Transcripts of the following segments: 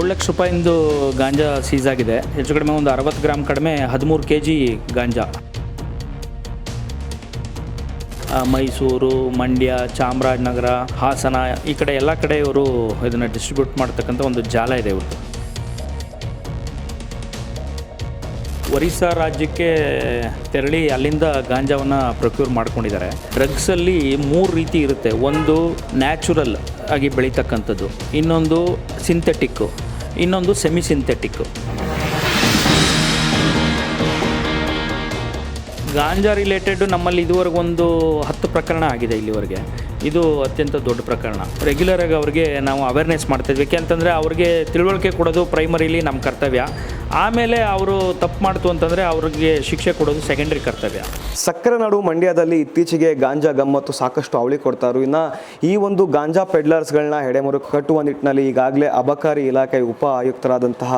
ಏಳು ಲಕ್ಷ ರೂಪಾಯಿಂದು ಗಾಂಜಾ ಸೀಸ್ ಆಗಿದೆ. ಹೆಚ್ಚು ಕಡಿಮೆ ಒಂದು ಅರವತ್ತು ಗ್ರಾಮ್ ಕಡಿಮೆ ಹದಿಮೂರು ಕೆ ಜಿ ಗಾಂಜಾ ಮೈಸೂರು, ಮಂಡ್ಯ, ಚಾಮರಾಜನಗರ, ಹಾಸನ, ಈ ಕಡೆ ಎಲ್ಲ ಕಡೆ ಇವರು ಇದನ್ನು ಡಿಸ್ಟ್ರಿಬ್ಯೂಟ್ ಮಾಡ್ತಕ್ಕಂಥ ಒಂದು ಜಾಲ ಇದೆ ಇವರು ಒರಿಸ್ಸಾ ರಾಜ್ಯಕ್ಕೆ ತೆರಳಿ ಅಲ್ಲಿಂದ ಗಾಂಜಾವನ್ನು ಪ್ರೊಕ್ಯೂರ್ ಮಾಡ್ಕೊಂಡಿದ್ದಾರೆ. ಡ್ರಗ್ಸಲ್ಲಿ ಮೂರು ರೀತಿ ಇರುತ್ತೆ. ಒಂದು ನ್ಯಾಚುರಲ್ ಆಗಿ ಬೆಳೀತಕ್ಕಂಥದ್ದು. ಇನ್ನೊಂದು ಸಿಂಥೆಟಿಕ್ಕು ಇನ್ನೊಂದು ಸೆಮಿ ಸಿಂಥೆಟಿಕ್ಕು ಗಾಂಜಾ ರಿಲೇಟೆಡ್ ನಮ್ಮಲ್ಲಿ ಇದುವರೆಗೊಂದು ಹತ್ತು ಪ್ರಕರಣ ಆಗಿದೆ ಇಲ್ಲಿವರೆಗೆ. ಇದು ಅತ್ಯಂತ ದೊಡ್ಡ ಪ್ರಕರಣ. ರೆಗ್ಯುಲರಾಗಿ ಅವ್ರಿಗೆ ನಾವು ಅವೇರ್ನೆಸ್ ಮಾಡ್ತಾಯಿದ್ವಿ ಯಾಕೆಂತಂದರೆ ಅವ್ರಿಗೆ ತಿಳುವಳಿಕೆ ಕೊಡೋದು ಪ್ರೈಮರಿಲಿ ನಮ್ಮ ಕರ್ತವ್ಯ. ಆಮೇಲೆ ಅವರು ತಪ್ಪು ಮಾಡ್ತು ಅಂತಂದರೆ ಅವ್ರಿಗೆ ಶಿಕ್ಷೆ ಕೊಡೋದು ಸೆಕೆಂಡರಿ ಕರ್ತವ್ಯ. ಸಕ್ಕರೆ ನಾಡು ಮಂಡ್ಯದಲ್ಲಿ ಇತ್ತೀಚೆಗೆ ಗಾಂಜಾ ಗಮ್ಮತ್ತು ಸಾಕಷ್ಟು ಅವಳಿ ಕೊಡ್ತಾರು. ಇನ್ನು ಈ ಒಂದು ಗಾಂಜಾ ಪೆಡ್ಲರ್ಸ್ಗಳನ್ನ ಹೆಡೆಮುರು ಕಟ್ಟುವ ನಿಟ್ಟಿನಲ್ಲಿ ಈಗಾಗಲೇ ಅಬಕಾರಿ ಇಲಾಖೆ ಉಪ ಆಯುಕ್ತರಾದಂತಹ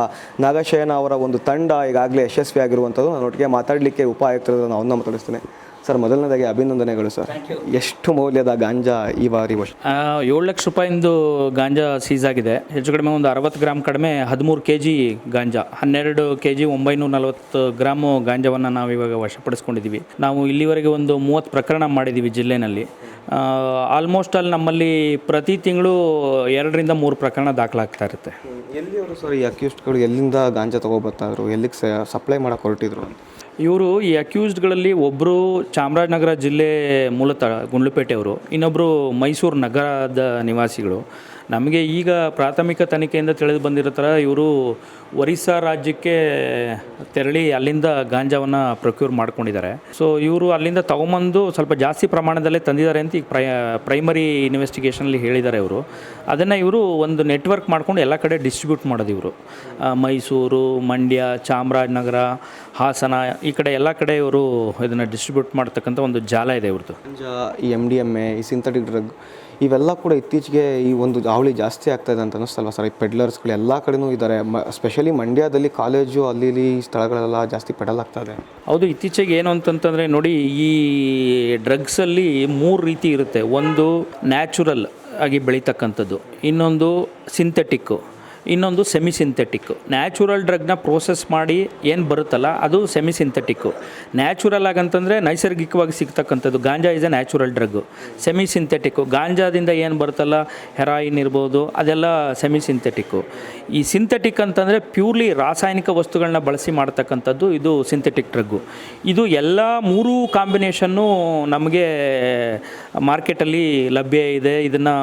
ನಾಗಶಯನ ಅವರ ಒಂದು ತಂಡ ಈಗಾಗಲೇ ಯಶಸ್ವಿಯಾಗಿರುವಂಥದ್ದು ನನ್ನೊಟ್ಟಿಗೆ ಮಾತಾಡಲಿಕ್ಕೆ ಉಪ ಆಯುಕ್ತರಾದ ನಾವು ಮಾತಾಡಿಸ್ತೇನೆ ಸರ್ ಮೊದಲನೇದಾಗಿ ಅಭಿನಂದನೆಗಳು ಸರ್. ಎಷ್ಟು ಮೌಲ್ಯದ ಗಾಂಜಾ ಈ ಬಾರಿ ವರ್ಷ? ಏಳು ಲಕ್ಷ ರೂಪಾಯಿಂದು ಗಾಂಜಾ ಸೀಸ್ ಆಗಿದೆ. ಹೆಚ್ಚು ಕಡಿಮೆ ಒಂದು ಅರವತ್ತು ಗ್ರಾಮ್ ಕಡಿಮೆ ಹದಿಮೂರು ಕೆ ಜಿ ಗಾಂಜಾ. ಹನ್ನೆರಡು ಕೆ ಜಿ ಒಂಬೈನೂರ ನಲವತ್ತು ಗ್ರಾಮು ಗಾಂಜಾವನ್ನು ನಾವು ಇವಾಗ ವಶಪಡಿಸ್ಕೊಂಡಿದ್ದೀವಿ. ನಾವು ಇಲ್ಲಿವರೆಗೆ ಒಂದು ಮೂವತ್ತು ಪ್ರಕರಣ ಮಾಡಿದ್ದೀವಿ ಜಿಲ್ಲೆನಲ್ಲಿ. ಆಲ್ಮೋಸ್ಟ್ ಅಲ್ಲಿ ನಮ್ಮಲ್ಲಿ ಪ್ರತಿ ತಿಂಗಳು ಎರಡರಿಂದ ಮೂರು ಪ್ರಕರಣ ದಾಖಲಾಗ್ತಾ ಇರುತ್ತೆ. ಎಲ್ಲಿಯವರು ಸರ್ ಈ ಅಕ್ಯೂಸ್ಟ್ಗಳು ಎಲ್ಲಿಂದ ಗಾಂಜಾ ತಗೋಬರ್ತಾದ್ರು ಎಲ್ಲಿಗೆ ಸಪ್ಲೈ ಮಾಡೋಕೆ ಹೊರಟಿದ್ರು ಇವರು ಈ ಅಕ್ಯೂಸ್ಡ್ಗಳಲ್ಲಿ ಒಬ್ಬರು ಚಾಮರಾಜನಗರ ಜಿಲ್ಲೆ ಮೂಲತಃ ಗುಂಡ್ಲುಪೇಟೆಯವರು ಇನ್ನೊಬ್ಬರು ಮೈಸೂರು ನಗರದ ನಿವಾಸಿಗಳು. ನಮಗೆ ಈಗ ಪ್ರಾಥಮಿಕ ತನಿಖೆಯಿಂದ ತಿಳಿದು ಬಂದಿರೋ ಥರ ಇವರು ಒರಿಸ್ಸಾ ರಾಜ್ಯಕ್ಕೆ ತೆರಳಿ ಅಲ್ಲಿಂದ ಗಾಂಜಾವನ್ನು ಪ್ರೊಕ್ಯೂರ್ ಮಾಡ್ಕೊಂಡಿದ್ದಾರೆ. ಸೊ ಇವರು ಅಲ್ಲಿಂದ ತಗೊಂಬಂದು ಸ್ವಲ್ಪ ಜಾಸ್ತಿ ಪ್ರಮಾಣದಲ್ಲೇ ತಂದಿದ್ದಾರೆ ಅಂತ ಈಗ ಪ್ರೈ ಪ್ರೈಮರಿ ಇನ್ವೆಸ್ಟಿಗೇಷನಲ್ಲಿ ಹೇಳಿದ್ದಾರೆ ಇವರು. ಅದನ್ನು ಇವರು ಒಂದು ನೆಟ್ವರ್ಕ್ ಮಾಡ್ಕೊಂಡು ಎಲ್ಲ ಕಡೆ ಡಿಸ್ಟ್ರಿಬ್ಯೂಟ್ ಮಾಡೋದು ಇವರು. ಮೈಸೂರು, ಮಂಡ್ಯ, ಚಾಮರಾಜನಗರ, ಹಾಸನ ಈ ಕಡೆ ಎಲ್ಲ ಕಡೆ ಇವರು ಇದನ್ನು ಡಿಸ್ಟ್ರಿಬ್ಯೂಟ್ ಮಾಡ್ತಕ್ಕಂಥ ಒಂದು ಜಾಲ ಇದೆ ಇವ್ರದ್ದು ಈ ಎಂ ಡಿ ಎಂ ಎ ಈ ಸಿಂಥೆಟಿಕ್ ಡ್ರಗ್ ಇವೆಲ್ಲ ಕೂಡ ಇತ್ತೀಚೆಗೆ ಈ ಒಂದು ಹಾವಳಿ ಜಾಸ್ತಿ ಆಗ್ತಾ ಇದೆ ಅಂತ ಅನ್ನಿಸ್ತಲ್ವ ಸರ್? ಈ ಪೆಡ್ಲರ್ಸ್ಗಳು ಎಲ್ಲ ಕಡೆನೂ ಇದ್ದಾರೆ ಮ ಸ್ಪೆಷಲಿ ಮಂಡ್ಯದಲ್ಲಿ ಕಾಲೇಜು, ಅಲ್ಲಿ ಇಲ್ಲಿ ಸ್ಥಳಗಳೆಲ್ಲ ಜಾಸ್ತಿ ಪೆಡಲ್ ಆಗ್ತಾ ಇದೆ. ಹೌದು, ಇತ್ತೀಚೆಗೆ ಏನು ಅಂತಂತಂದರೆ ನೋಡಿ, ಈ ಡ್ರಗ್ಸಲ್ಲಿ ಮೂರು ರೀತಿ ಇರುತ್ತೆ. ಒಂದು ನ್ಯಾಚುರಲ್ ಆಗಿ ಬೆಳೀತಕ್ಕಂಥದ್ದು, ಇನ್ನೊಂದು ಸಿಂಥೆಟಿಕ್ಕು ಇನ್ನೊಂದು ಸೆಮಿ ಸಿಂಥೆಟಿಕ್ಕು ನ್ಯಾಚುರಲ್ ಡ್ರಗ್ನ ಪ್ರೋಸೆಸ್ ಮಾಡಿ ಏನು ಬರುತ್ತಲ್ಲ, ಅದು ಸೆಮಿ ಸಿಂಥೆಟಿಕ್ಕು ನ್ಯಾಚುರಲ್ ಆಗಂತಂದರೆ ನೈಸರ್ಗಿಕವಾಗಿ ಸಿಗ್ತಕ್ಕಂಥದ್ದು. ಗಾಂಜಾ is a natural drug semi synthetic ಗಾಂಜಾದಿಂದ ಏನು ಬರುತ್ತಲ್ಲ ಹೆರಾಯಿನ್ ಇರ್ಬೋದು, ಅದೆಲ್ಲ ಸೆಮಿ ಸಿಂಥೆಟಿಕ್ಕು ಈ ಸಿಂಥೆಟಿಕ್ ಅಂತಂದರೆ ಪ್ಯೂರ್ಲಿ ರಾಸಾಯನಿಕ ವಸ್ತುಗಳನ್ನ ಬಳಸಿ ಮಾಡ್ತಕ್ಕಂಥದ್ದು ಇದು ಸಿಂಥೆಟಿಕ್ ಡ್ರಗ್ಗು ಇದು ಎಲ್ಲ ಮೂರೂ ಕಾಂಬಿನೇಷನ್ನು ನಮಗೆ ಮಾರ್ಕೆಟಲ್ಲಿ ಲಭ್ಯ ಇದೆ. ಇದನ್ನು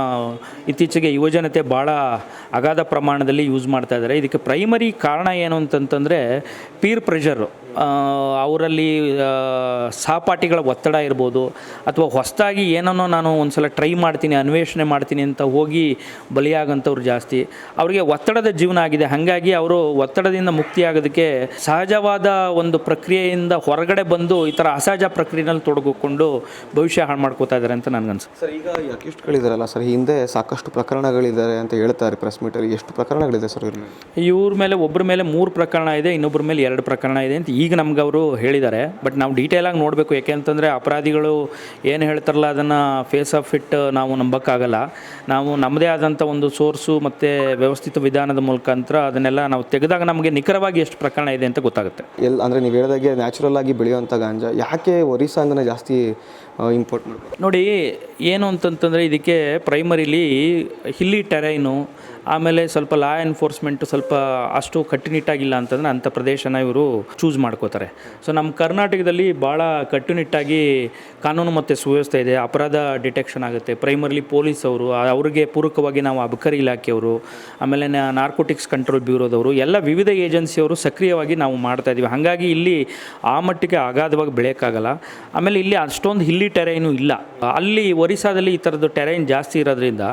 ಇತ್ತೀಚೆಗೆ ಯುವಜನತೆ ಭಾಳ ಅಗಾಧ ಪ್ರಮಾಣದಲ್ಲಿ ಯೂಸ್ ಮಾಡ್ತಾ ಇದ್ದಾರೆ. ಇದಕ್ಕೆ ಪ್ರೈಮರಿ ಕಾರಣ ಏನು ಅಂತಂತಂದರೆ ಪೀರ್ ಪ್ರೆಷರು ಅವರಲ್ಲಿ ಸಹಪಾಠಿಗಳ ಒತ್ತಡ ಇರ್ಬೋದು, ಅಥವಾ ಹೊಸದಾಗಿ ಏನನ್ನೋ ನಾನು ಒಂದು ಸಲ ಟ್ರೈ ಮಾಡ್ತೀನಿ, ಅನ್ವೇಷಣೆ ಮಾಡ್ತೀನಿ ಅಂತ ಹೋಗಿ ಬಲಿಯಾಗಂಥವ್ರು ಜಾಸ್ತಿ. ಅವರಿಗೆ ಒತ್ತಡದ ಜೀವನ ಆಗಿದೆ. ಹಾಗಾಗಿ ಅವರು ಒತ್ತಡದಿಂದ ಮುಕ್ತಿಯಾಗೋದಕ್ಕೆ ಸಹಜವಾದ ಒಂದು ಪ್ರಕ್ರಿಯೆಯಿಂದ ಹೊರಗಡೆ ಬಂದು ಈ ಥರ ಅಸಹಜ ಪ್ರಕ್ರಿಯೆನಲ್ಲಿ ತೊಡಗಿಕೊಂಡು ಭವಿಷ್ಯ ಹಾಳು ಮಾಡ್ಕೋತಾ ಇದ್ದಾರೆ ಅಂತ ನನಗನ್ಸುತ್ತೆ. ಸರ್, ಈಗ ಅಕ್ಯೂಸ್ಟ್ಗಳಿದಾರಲ್ಲ ಸರ್ ಹಿಂದೆ ಸಾಕಷ್ಟು ಪ್ರಕರಣಗಳಿದ್ದಾರೆ ಅಂತ ಹೇಳ್ತಾರೆ ಪ್ರೆಸ್ ಮೀಟಲ್ಲಿ ಎಷ್ಟು ಪ್ರಕರಣಗಳಿದೆ ಸರ್ ಇವ್ರ ಮೇಲೆ? ಇವ್ರ ಮೇಲೆ ಒಬ್ಬರ ಮೇಲೆ ಮೂರು ಪ್ರಕರಣ ಇದೆ ಇನ್ನೊಬ್ಬರ ಮೇಲೆ ಎರಡು ಪ್ರಕರಣ ಇದೆ ಅಂತ ಈಗ ನಮ್ಗೆ ಅವರು ಹೇಳಿದ್ದಾರೆ. ಬಟ್ ನಾವು ಡೀಟೇಲಾಗಿ ನೋಡಬೇಕು ಯಾಕೆ ಅಂತಂದರೆ ಅಪರಾಧಿಗಳು ಏನು ಹೇಳ್ತಾರಲ್ಲ ಅದನ್ನು ಫೇಸ್ ಆಫ್ ಇಟ್ ನಾವು ನಂಬಕ್ಕಾಗಲ್ಲ. ನಾವು ನಮ್ಮದೇ ಆದಂಥ ಒಂದು ಸೋರ್ಸು ಮತ್ತು ವ್ಯವಸ್ಥಿತ ವಿಧಾನದ ಮುಖಾಂತರ ಅದನ್ನೆಲ್ಲ ನಾವು ತೆಗೆದಾಗ ನಮಗೆ ನಿಖರವಾಗಿ ಎಷ್ಟು ಪ್ರಕರಣ ಇದೆ ಅಂತ ಗೊತ್ತಾಗುತ್ತೆ. ಎಲ್ಲಿ ಅಂದರೆ ನೀವು ಹೇಳಿದಾಗೆ ನ್ಯಾಚುರಲ್ ಆಗಿ ಬೆಳೆಯುವಂಥ ಗಾಂಜಾ ಯಾಕೆ ಒರಿಸ್ಸಾಂದನೇ ಜಾಸ್ತಿ ಇಂಪೋರ್ಟ್ ಮಾಡಿ ನೋಡಿ ಏನು ಅಂತಂತಂದರೆ ಇದಕ್ಕೆ ಪ್ರೈಮರಿಲಿ ಹಿಲ್ಲಿ ಟೆರೈನು ಆಮೇಲೆ ಸ್ವಲ್ಪ ಲಾ ಎನ್ಫೋರ್ಸ್ಮೆಂಟ್ ಸ್ವಲ್ಪ ಅಷ್ಟು ಕಟ್ಟುನಿಟ್ಟಾಗಿಲ್ಲ ಅಂತಂದರೆ ಅಂಥ ಪ್ರದೇಶನ ಇವರು ಚೂಸ್ ಮಾಡ್ಕೋತಾರೆ. ಸೊ ನಮ್ಮ ಕರ್ನಾಟಕದಲ್ಲಿ ಭಾಳ ಕಟ್ಟುನಿಟ್ಟಾಗಿ ಕಾನೂನು ಮತ್ತು ಸುವ್ಯವಸ್ಥೆ ಇದೆ. ಅಪರಾಧ ಡಿಟೆಕ್ಷನ್ ಆಗುತ್ತೆ. ಪ್ರೈಮರಿಲಿ ಪೊಲೀಸ್ ಅವರು, ಅವರಿಗೆ ಪೂರಕವಾಗಿ ನಾವು ಅಬಕಾರಿ ಇಲಾಖೆಯವರು, ಆಮೇಲೆ ನಾರ್ಕೋಟಿಕ್ಸ್ ಕಂಟ್ರೋಲ್ ಬ್ಯೂರೋದವರು, ಎಲ್ಲ ವಿವಿಧ ಏಜೆನ್ಸಿಯವರು ಸಕ್ರಿಯವಾಗಿ ನಾವು ಮಾಡ್ತಾ ಇದ್ದೀವಿ. ಹಾಗಾಗಿ ಇಲ್ಲಿ ಆ ಮಟ್ಟಿಗೆ ಅಗಾಧವಾಗಿ ಬೆಳೆಯೋಕ್ಕಾಗಲ್ಲ. ಆಮೇಲೆ ಇಲ್ಲಿ ಅಷ್ಟೊಂದು ಹಿಲ್ಲಿ ಟೆರೈನು ಇಲ್ಲ. ಅಲ್ಲಿ ಒರಿಸ್ಸಾದಲ್ಲಿ ಈ ಥರದ್ದು ಟೆರೈನ್ ಜಾಸ್ತಿ ಇರೋದ್ರಿಂದ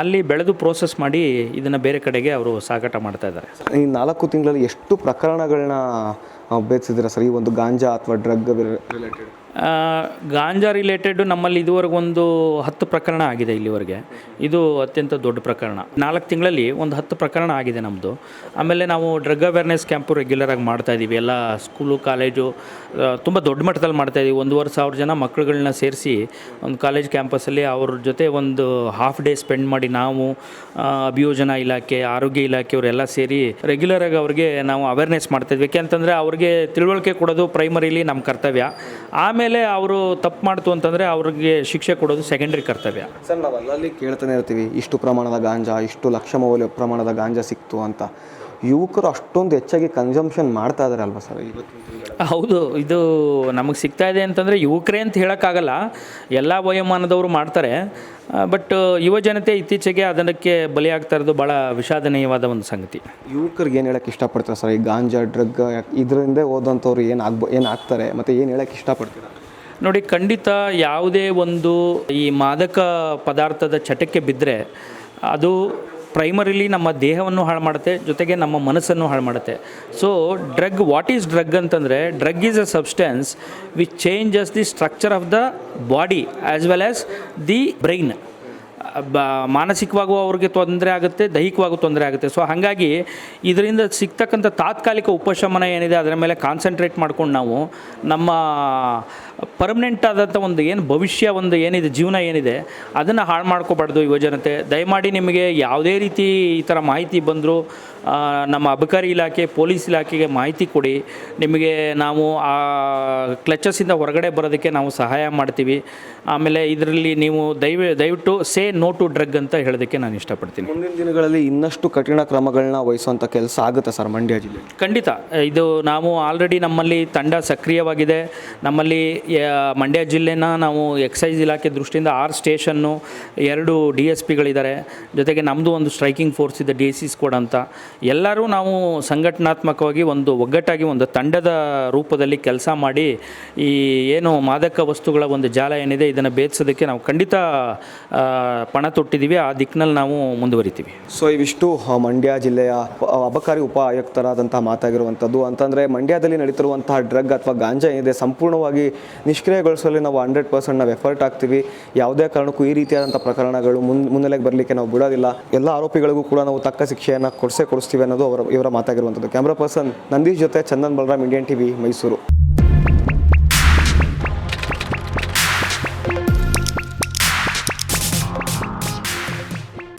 ಅಲ್ಲಿ ಬೆಳೆದು ಪ್ರೋಸೆಸ್ ಮಾಡಿ ಇದನ್ನು ಬೇರೆ ಕಡೆಗೆ ಅವರು ಸಾಗಾಟ ಮಾಡ್ತಾ ಇದ್ದಾರೆ. ಈ ನಾಲ್ಕು ತಿಂಗಳಲ್ಲಿ ಎಷ್ಟು ಪ್ರಕರಣಗಳನ್ನ ಭೇದಿಸಿದ್ದೀರಾ ಸರ್? ಈ ಒಂದು ಗಾಂಜಾ ಅಥವಾ ಡ್ರಗ್ ರಿಲೇಟೆಡ್? ಗಾಂಜಾ ರಿಲೇಟೆಡ್ ನಮ್ಮಲ್ಲಿ ಇದುವರೆಗೆ ಒಂದು ಹತ್ತು ಪ್ರಕರಣ ಆಗಿದೆ ಇಲ್ಲಿವರೆಗೆ. ಇದು ಅತ್ಯಂತ ದೊಡ್ಡ ಪ್ರಕರಣ. ನಾಲ್ಕು ತಿಂಗಳಲ್ಲಿ ಒಂದು ಹತ್ತು ಪ್ರಕರಣ ಆಗಿದೆ ನಮ್ಮದು ಆಮೇಲೆ ನಾವು ಡ್ರಗ್ ಅವೇರ್ನೆಸ್ ಕ್ಯಾಂಪು ರೆಗ್ಯುಲರಾಗಿ ಮಾಡ್ತಾ ಇದ್ದೀವಿ ಎಲ್ಲ ಸ್ಕೂಲು, ಕಾಲೇಜು ತುಂಬ ದೊಡ್ಡ ಮಟ್ಟದಲ್ಲಿ ಮಾಡ್ತಾ ಇದ್ದೀವಿ ಒಂದೂವರೆ ಸಾವಿರ ಜನ ಮಕ್ಕಳುಗಳನ್ನ ಸೇರಿಸಿ ಒಂದು ಕಾಲೇಜ್ ಕ್ಯಾಂಪಸ್ಸಲ್ಲಿ ಅವ್ರ ಜೊತೆ ಒಂದು ಹಾಫ್ ಡೇ ಸ್ಪೆಂಡ್ ಮಾಡಿ ನಾವು ಅಭಿಯೋಜನಾ ಇಲಾಖೆ, ಆರೋಗ್ಯ ಇಲಾಖೆಯವರೆಲ್ಲ ಸೇರಿ ರೆಗ್ಯುಲರಾಗಿ ಅವ್ರಿಗೆ ನಾವು ಅವೇರ್ನೆಸ್ ಮಾಡ್ತಾಯಿದ್ವಿ ಯಾಕೆಂತಂದರೆ ಅವ್ರಿಗೆ ತಿಳುವಳಿಕೆ ಕೊಡೋದು ಪ್ರೈಮರಿಲಿ ನಮ್ಮ ಕರ್ತವ್ಯ. ಆಮೇಲೆ ಅವರು ತಪ್ಪು ಮಾಡ್ತು ಅಂತಂದರೆ ಅವ್ರಿಗೆ ಶಿಕ್ಷೆ ಕೊಡೋದು ಸೆಕೆಂಡ್ರಿ ಕರ್ತವ್ಯ. ಸರ್, ನಾವು ಅಲ್ಲಲ್ಲಿ ಕೇಳ್ತಾನೆ ಇರ್ತೀವಿ, ಇಷ್ಟು ಪ್ರಮಾಣದ ಗಾಂಜಾ, ಇಷ್ಟು ಲಕ್ಷ ಮೌಲ್ಯ ಪ್ರಮಾಣದ ಗಾಂಜಾ ಸಿಕ್ತು ಅಂತ. ಯುವಕರು ಅಷ್ಟೊಂದು ಹೆಚ್ಚಾಗಿ ಕನ್ಸಂಪ್ಷನ್ ಮಾಡ್ತಾ ಇದಾರೆ ಅಲ್ವಾ ಸರ್ ಹೌದು ಇದು ನಮಗೆ ಸಿಗ್ತಾ ಇದೆ ಅಂತಂದರೆ ಯುವಕರೇ ಅಂತ ಹೇಳೋಕ್ಕಾಗಲ್ಲ ಎಲ್ಲ ವಯೋಮಾನದವರು ಮಾಡ್ತಾರೆ. ಬಟ್ ಯುವ ಜನತೆ ಇತ್ತೀಚೆಗೆ ಅದಕ್ಕೆ ಬಲಿಯಾಗ್ತಾ ಇರೋದು ಭಾಳ ವಿಷಾದನೀಯವಾದ ಒಂದು ಸಂಗತಿ. ಯುವಕರಿಗೆ ಏನು ಹೇಳಕ್ಕೆ ಇಷ್ಟಪಡ್ತಾರೆ ಸರ್? ಈ ಗಾಂಜಾ ಡ್ರಗ್ ಇದರಿಂದ ಓದಂಥವ್ರು ಏನು ಆಗ್ಬೋ ಏನು ಆಗ್ತಾರೆ? ಮತ್ತು ಏನು ಹೇಳಕ್ಕೆ ಇಷ್ಟಪಡ್ತಾರೆ? ನೋಡಿ ಖಂಡಿತ ಯಾವುದೇ ಒಂದು ಈ ಮಾದಕ ಪದಾರ್ಥದ ಚಟಕ್ಕೆ ಬಿದ್ದರೆ ಅದು ಪ್ರೈಮರಿಲಿ ನಮ್ಮ ದೇಹವನ್ನು ಹಾಳು ಮಾಡುತ್ತೆ, ಜೊತೆಗೆ ನಮ್ಮ ಮನಸ್ಸನ್ನು ಹಾಳು ಮಾಡುತ್ತೆ. So drug what is drug ಅಂತಂದರೆ drug is a substance which changes the structure of the body as well as the brain ಬ ಮಾನಸಿಕವಾಗೂ ಅವ್ರಿಗೆ ತೊಂದರೆ ಆಗುತ್ತೆ, ದೈಹಿಕವಾಗೂ ತೊಂದರೆ ಆಗುತ್ತೆ. ಸೊ ಹಾಗಾಗಿ ಇದರಿಂದ ಸಿಗ್ತಕ್ಕಂಥ ತಾತ್ಕಾಲಿಕ ಉಪಶಮನ ಏನಿದೆ, ಅದರ ಮೇಲೆ ಕಾನ್ಸಂಟ್ರೇಟ್ ಮಾಡ್ಕೊಂಡು ನಾವು ನಮ್ಮ ಪರ್ಮನೆಂಟ್ ಆದಂಥ ಒಂದು ಏನು ಭವಿಷ್ಯ, ಒಂದು ಏನಿದೆ, ಜೀವನ ಏನಿದೆ, ಅದನ್ನು ಹಾಳು ಮಾಡ್ಕೋಬಾರ್ದು ಯುವಜನತೆ ದಯಮಾಡಿ ನಿಮಗೆ ಯಾವುದೇ ರೀತಿ ಈ ಥರ ಮಾಹಿತಿ ಬಂದರೂ ನಮ್ಮ ಅಬಕಾರಿ ಇಲಾಖೆ, ಪೊಲೀಸ್ ಇಲಾಖೆಗೆ ಮಾಹಿತಿ ಕೊಡಿ. ನಿಮಗೆ ನಾವು ಆ ಕ್ಲಚಸ್ಸಿಂದ ಹೊರಗಡೆ ಬರೋದಕ್ಕೆ ನಾವು ಸಹಾಯ ಮಾಡ್ತೀವಿ. ಆಮೇಲೆ ಇದರಲ್ಲಿ ನೀವು ದಯವಿ, ದಯವಿಟ್ಟು ಸೇ ನೋ ಟು ಡ್ರಗ್ ಅಂತ ಹೇಳೋದಕ್ಕೆ ನಾನು ಇಷ್ಟಪಡ್ತೀನಿ. ಮುಂದಿನ ದಿನಗಳಲ್ಲಿ ಇನ್ನಷ್ಟು ಕಠಿಣ ಕ್ರಮಗಳನ್ನ ವಹಿಸುವಂಥ ಕೆಲಸ ಆಗುತ್ತೆ ಸರ್ ಮಂಡ್ಯ ಜಿಲ್ಲೆ. ಖಂಡಿತ. ಇದು ನಾವು ಆಲ್ರೆಡಿ ನಮ್ಮಲ್ಲಿ ತಂಡ ಸಕ್ರಿಯವಾಗಿದೆ. ನಮ್ಮಲ್ಲಿ ಮಂಡ್ಯ ಜಿಲ್ಲೆನ ನಾವು ಎಕ್ಸೈಸ್ ಇಲಾಖೆ ದೃಷ್ಟಿಯಿಂದ ಆರು ಸ್ಟೇಷನ್ನು ಎರಡು ಡಿ ಎಸ್ ಪಿಗಳಿದ್ದಾರೆ. ಜೊತೆಗೆ ನಮ್ಮದು ಒಂದು ಸ್ಟ್ರೈಕಿಂಗ್ ಫೋರ್ಸ್ ಇದೆ ಡಿ ಸಿ ಸ್ಕೋಡ್ ಅಂತ. ಎಲ್ಲರೂ ನಾವು ಸಂಘಟನಾತ್ಮಕವಾಗಿ ಒಂದು ಒಗ್ಗಟ್ಟಾಗಿ ಒಂದು ತಂಡದ ರೂಪದಲ್ಲಿ ಕೆಲಸ ಮಾಡಿ ಈ ಏನು ಮಾದಕ ವಸ್ತುಗಳ ಒಂದು ಜಾಲ ಏನಿದೆ ಇದನ್ನು ಭೇದಿಸೋದಕ್ಕೆ ನಾವು ಖಂಡಿತ ಪಣ ತೊಟ್ಟಿದ್ದೀವಿ ಆ ದಿಕ್ಕಿನಲ್ಲಿ ನಾವು ಮುಂದುವರಿತೀವಿ. ಸೊ ಇವಿಷ್ಟು ಮಂಡ್ಯ ಜಿಲ್ಲೆಯ ಅಬಕಾರಿ ಉಪ ಆಯುಕ್ತರಾದಂತಹ ಮಾತಾಗಿರುವಂಥದ್ದು. ಅಂತಂದರೆ, ಮಂಡ್ಯದಲ್ಲಿ ನಡೀತಿರುವಂತಹ ಡ್ರಗ್ ಅಥವಾ ಗಾಂಜಾ ಏನಿದೆ, ಸಂಪೂರ್ಣವಾಗಿ ನಿಷ್ಕ್ರಿಯಗೊಳಿಸಲು ನಾವು ಹಂಡ್ರೆಡ್ ಪರ್ಸೆಂಟ್ ನಾವು ಎಫರ್ಟ್ ಆಗ್ತೀವಿ ಯಾವುದೇ ಕಾರಣಕ್ಕೂ ಈ ರೀತಿಯಾದಂಥ ಪ್ರಕರಣಗಳು ಮುನ್, ಮುನ್ನೆಲೆಗೆ ಬರಲಿಕ್ಕೆ ನಾವು ಬಿಡೋದಿಲ್ಲ. ಎಲ್ಲ ಆರೋಪಿಗಳಿಗೂ ಕೂಡ ನಾವು ತಕ್ಕ ಶಿಕ್ಷೆಯನ್ನು ಕೊಡಿಸೇ ಕೊಡಿಸ್ತೀವಿ ಅನ್ನೋದು ಅವರ, ಇವರ ಮಾತಾಗಿರುವಂಥದ್ದು. ಕ್ಯಾಮ್ರಾ ಪರ್ಸನ್ ನಂದೀಶ್ ಜೊತೆ ಚಂದನ್ ಬಲರಾಮ್ ಇಂಡಿಯನ್ ಟಿವಿ ಮೈಸೂರು